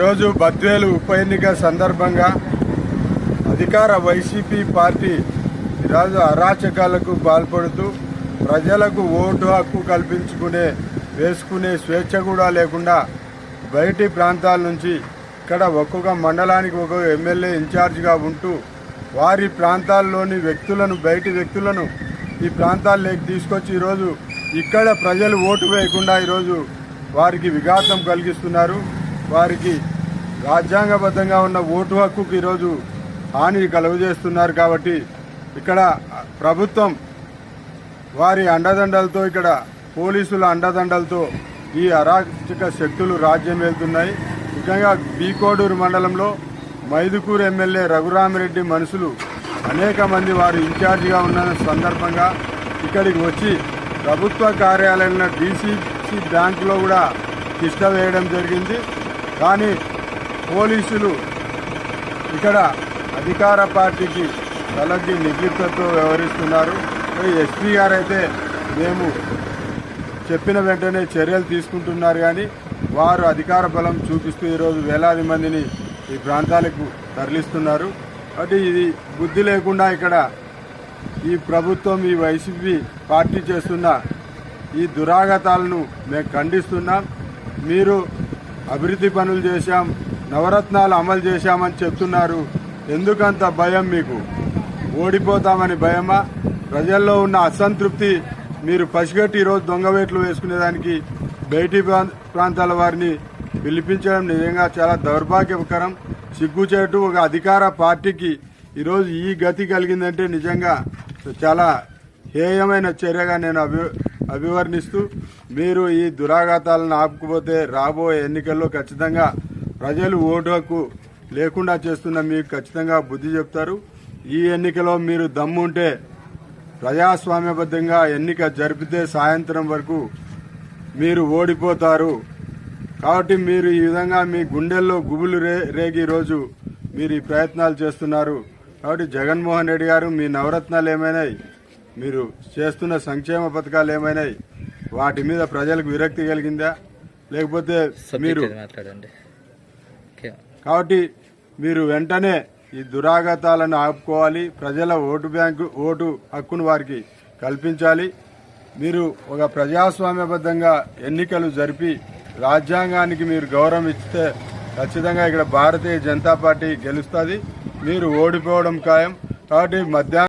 ఈరోజు బద్వేలు ఉప ఎన్నిక సందర్భంగా అధికార వైసీపీ పార్టీ ఈరోజు అరాచకాలకు పాల్పడుతూ ప్రజలకు ఓటు హక్కు కల్పించుకునే వేసుకునే స్వేచ్ఛ కూడా లేకుండా బయటి ప్రాంతాల నుంచి ఇక్కడ ఒక్కొక్క మండలానికి ఒక ఎమ్మెల్యే ఇన్ఛార్జిగా ఉంటూ వారి ప్రాంతాల్లోని వ్యక్తులను బయటి వ్యక్తులను ఈ ప్రాంతాల్లోకి తీసుకొచ్చి ఈరోజు ఇక్కడ ప్రజలు ఓటు వేయకుండా ఈరోజు వారికి విఘాతం కలిగిస్తున్నారు. వారికి రాజ్యాంగబద్ధంగా ఉన్న ఓటు హక్కుకు ఈరోజు హాని కలుగజేస్తున్నారు కాబట్టి ఇక్కడ ప్రభుత్వం వారి అండదండలతో ఇక్కడ పోలీసుల అండదండలతో ఈ అరాచక శక్తులు రాజ్యం వెళ్తున్నాయి ముఖ్యంగా బీకోడూరు మండలంలో మైదుకూరు ఎమ్మెల్యే రఘురామిరెడ్డి మనుషులు అనేక మంది వారు ఇన్ఛార్జిగా ఉన్న సందర్భంగా ఇక్కడికి వచ్చి ప్రభుత్వ కార్యాలయంలో డీసీసీ బ్యాంకులో కూడా తిష్ట వేయడం జరిగింది. కానీ పోలీసులు ఇక్కడ అధికార పార్టీకి తలకి నిర్లిప్తతో వ్యవహరిస్తున్నారు. ఎస్పీ గారు అయితే మేము చెప్పిన వెంటనే చర్యలు తీసుకుంటున్నారు కానీ వారు అధికార బలం చూపిస్తూ ఈరోజు వేలాది మందిని ఈ ప్రాంతాలకు తరలిస్తున్నారు. కాబట్టి ఇది బుద్ధి లేకుండా ఇక్కడ ఈ ప్రభుత్వం ఈ వైసీపీ పార్టీ చేస్తున్న ఈ దురాగతాలను మేము ఖండిస్తున్నాం. మీరు అభివృద్ధి పనులు చేశాం నవరత్నాలు అమలు చేశామని చెప్తున్నారు. ఎందుకంత భయం మీకు? ఓడిపోతామని భయమా? ప్రజల్లో ఉన్న అసంతృప్తి మీరు పసిగట్టి ఈరోజు దొంగవేట్లు వేసుకునేదానికి బయటి ప్రాంతాల వారిని పిలిపించడం నిజంగా చాలా దౌర్భాగ్యకరం. సిగ్గుచేటు ఒక అధికార పార్టీకి ఈరోజు ఈ గతి కలిగిందంటే నిజంగా చాలా హేయమైన చర్యగా నేను అభి అభివర్ణిస్తూ మీరు ఈ దురాఘాతాలను ఆపుకుపోతే రాబోయే ఎన్నికల్లో ఖచ్చితంగా ప్రజలు ఓటు హక్కు లేకుండా చేస్తున్న మీకు ఖచ్చితంగా బుద్ధి చెప్తారు. ఈ ఎన్నికలో మీరు దమ్ముంటే ప్రజాస్వామ్యబద్ధంగా ఎన్నిక జరిపితే సాయంత్రం వరకు మీరు ఓడిపోతారు. కాబట్టి మీరు ఈ విధంగా మీ గుండెల్లో గుబులు రే రేగి రోజు మీరు ఈ ప్రయత్నాలు చేస్తున్నారు. కాబట్టి జగన్మోహన్ రెడ్డి గారు మీ నవరత్నాలు ఏమైనాయి? మీరు చేస్తున్న సంక్షేమ పథకాలు ఏమైనాయి? వాటి మీద ప్రజలకు విరక్తి కలిగిందా? లేకపోతే మీరు కాబట్టి మీరు వెంటనే ఈ దురాగతాలను ఆపుకోవాలి. ప్రజల ఓటు బ్యాంకు ఓటు హక్కును వారికి కల్పించాలి. మీరు ఒక ప్రజాస్వామ్యబద్ధంగా ఎన్నికలు జరిపి రాజ్యాంగానికి మీరు గౌరవం ఇస్తే ఖచ్చితంగా ఇక్కడ భారతీయ జనతా పార్టీ గెలుస్తుంది. మీరు ఓడిపోవడం ఖాయం. కాబట్టి మధ్యాహ్నం